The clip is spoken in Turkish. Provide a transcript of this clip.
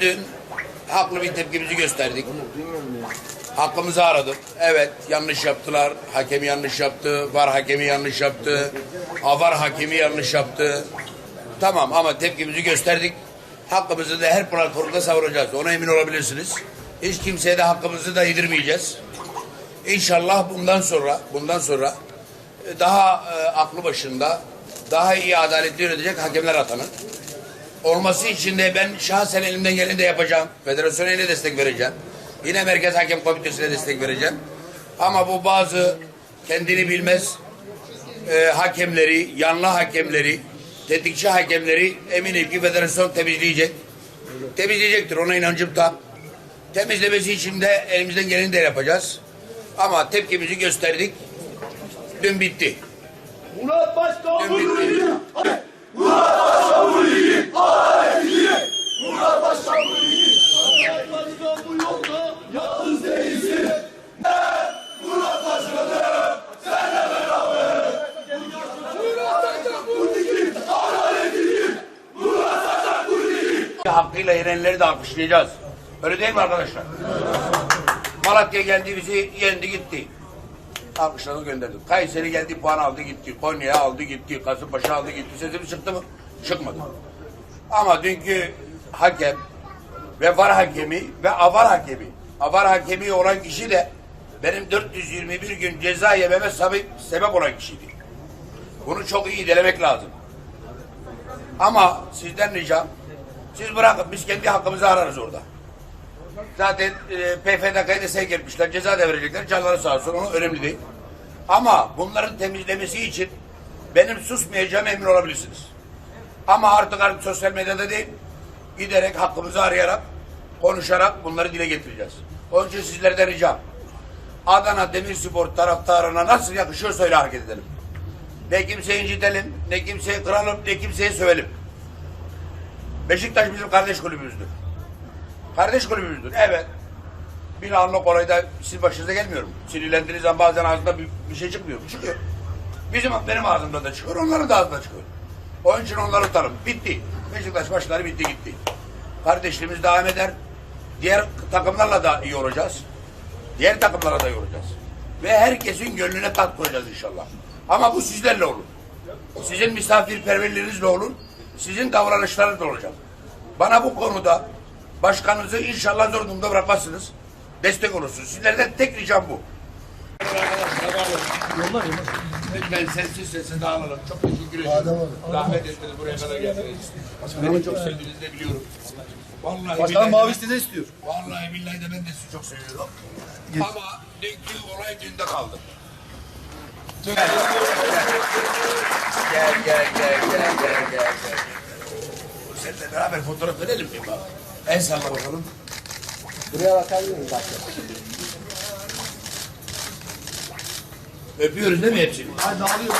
dün haklı bir tepkimizi gösterdik. Hakkımızı aradık. Evet yanlış yaptılar. Hakem yanlış yaptı. Var hakemi yanlış yaptı. Avar hakemi yanlış yaptı. Tamam ama tepkimizi gösterdik. Hakkımızı da her platformda savuracağız. Ona emin olabilirsiniz. Hiç kimseye de hakkımızı da yedirmeyeceğiz. İnşallah bundan sonra bundan sonra e, daha e, aklı başında daha iyi adaletli yönetecek hakemler atanır. Olması için de ben şahsen elimden geleni de yapacağım. Federasyona yine destek vereceğim. Yine Merkez Hakem Komitesi'ne destek vereceğim. Ama bu bazı kendini bilmez e, hakemleri, yanlı hakemleri, tetikçi hakemleri eminim ki federasyon temizleyecek. Temizleyecektir ona inancım tam. Temizlemesi için de elimizden geleni de yapacağız. Ama tepkimizi gösterdik. Dün bitti. Murat Başkan Dün bitti. Murat Başkan ligi. Murat Başkan. Murat Başkan bu yolda yalnız değilsin. Ben Murat Başkan'ım. Senle beraber. Murat. Murat Başkan ligi. Hakkıyla yenenleri de alkışlayacağız. Öyle değil mi arkadaşlar? Malatya geldi bizi yendi gitti. Alkışladı gönderdik. Kayseri geldi puan aldı gitti. Konya aldı gitti. Kasımpaşa aldı gitti. Sesimiz çıktı mı? Çıkmadı. Ama dünkü hakem ve var hakemi ve avar hakemi. Avar hakemi olan kişi de benim 421 gün ceza yememe sebep, olan kişiydi. Bunu çok iyi delemek lazım. Ama sizden ricam siz bırakın biz kendi hakkımızı ararız orada. Zaten e, PFDK'ya da sevk etmişler. Ceza da verecekler. Canları sağ olsun. O önemli değil. Ama bunların temizlemesi için benim susmayacağım emin olabilirsiniz. Ama artık artık sosyal medyada değil giderek hakkımızı arayarak konuşarak bunları dile getireceğiz. Onun için sizlerden ricam Adana Demirspor taraftarına nasıl yakışıyorsa öyle hareket edelim. Ne kimseyi incitelim, ne kimseyi kıralım, ne kimseyi sövelim. Beşiktaş bizim kardeş kulübümüzdür. Kardeş kulübümüzdür. Evet. Bir anlık olayda sizin başınıza gelmiyorum. Sinirlendiğiniz zaman bazen ağzından bir, bir şey çıkmıyor. Çıkıyor. Bizim benim ağzımda da çıkıyor, onların da ağzından çıkıyor. Onun için onları tutalım. Bitti. Beşiktaş maçları bitti gitti. Kardeşliğimiz devam eder. Diğer takımlarla da iyi olacağız. Diğer takımlara da iyi olacağız. Ve herkesin gönlüne tat koyacağız inşallah. Ama bu sizlerle olur. Sizin misafirperverliğinizle olur. Sizin davranışlarınızla olacak. Bana bu konuda başkanınızı inşallah zor durumda bırakmazsınız. Destek olursunuz. Sizlerden tek ricam bu. Lütfen sessiz sessiz dağılalım. Çok teşekkür ederim. Zahmet ettiniz buraya kadar geldiniz. Beni çok sevdiğinizi de biliyorum. Vallahi Başkan billahi mavi de- istiyor. Vallahi billahi de ben de sizi çok seviyorum. Ama dünkü olay dünde kaldı. Gel gel gel gel gel gel gel. Seninle beraber fotoğraf verelim mi bak? El salla bakalım. Buraya bakabilir miyim başkanım? Öpüyoruz değil mi hepsini? Hadi dağılıyor.